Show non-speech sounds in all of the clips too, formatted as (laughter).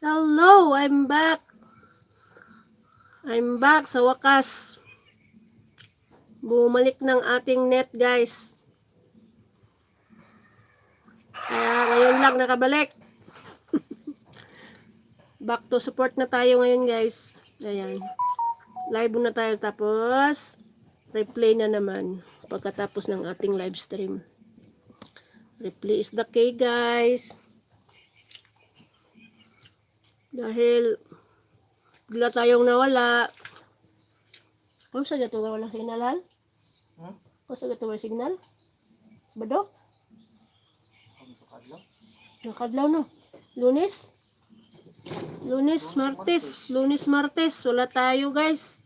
Hello, I'm back. I'm back sa wakas. Bumalik ng ating net, guys. Kaya ngayon lang nakabalik. (laughs) back to support na tayo ngayon, guys. Ayan. Live na tayo tapos replay na naman pagkatapos ng ating live stream. Replay is the key, guys. Dahil bigla tayong nawala. Kung sa gato wala signal? Hmm? Kung sa gato wala signal? Bado? Nakadlaw no. Lunes? Lunes, Martes. Lunes, Martes. Wala tayo guys.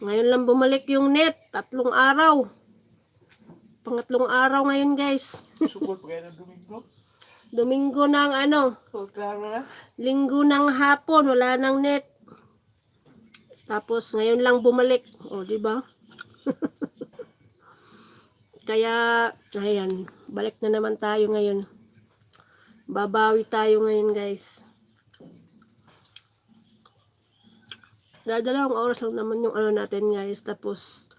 Ngayon lang bumalik yung net. Tatlong araw. Pangatlong araw ngayon guys. Support pa kayo ng Domingo? Domingo ng ano, linggo ng hapon, wala nang net. Tapos ngayon lang bumalik. O, di ba? (laughs) Kaya, ayan, balik na naman tayo ngayon. Babawi tayo ngayon, guys. Dadalawang oras lang naman yung ano natin, guys. Tapos,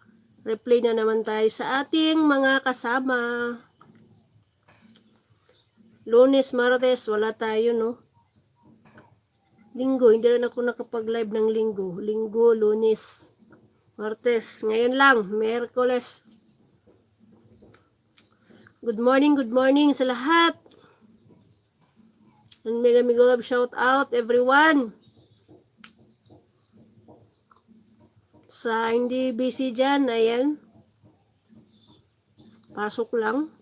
replay na naman tayo sa ating mga kasama. Lunes, Martes, wala tayo, no? Linggo, hindi rin ako nakapag-live ng linggo. Linggo, lunes, martes. Ngayon lang, Merkules. Good morning, good morning sa lahat. And mega mega love shout out everyone. Sa hindi busy dyan, ayan. Pasok lang.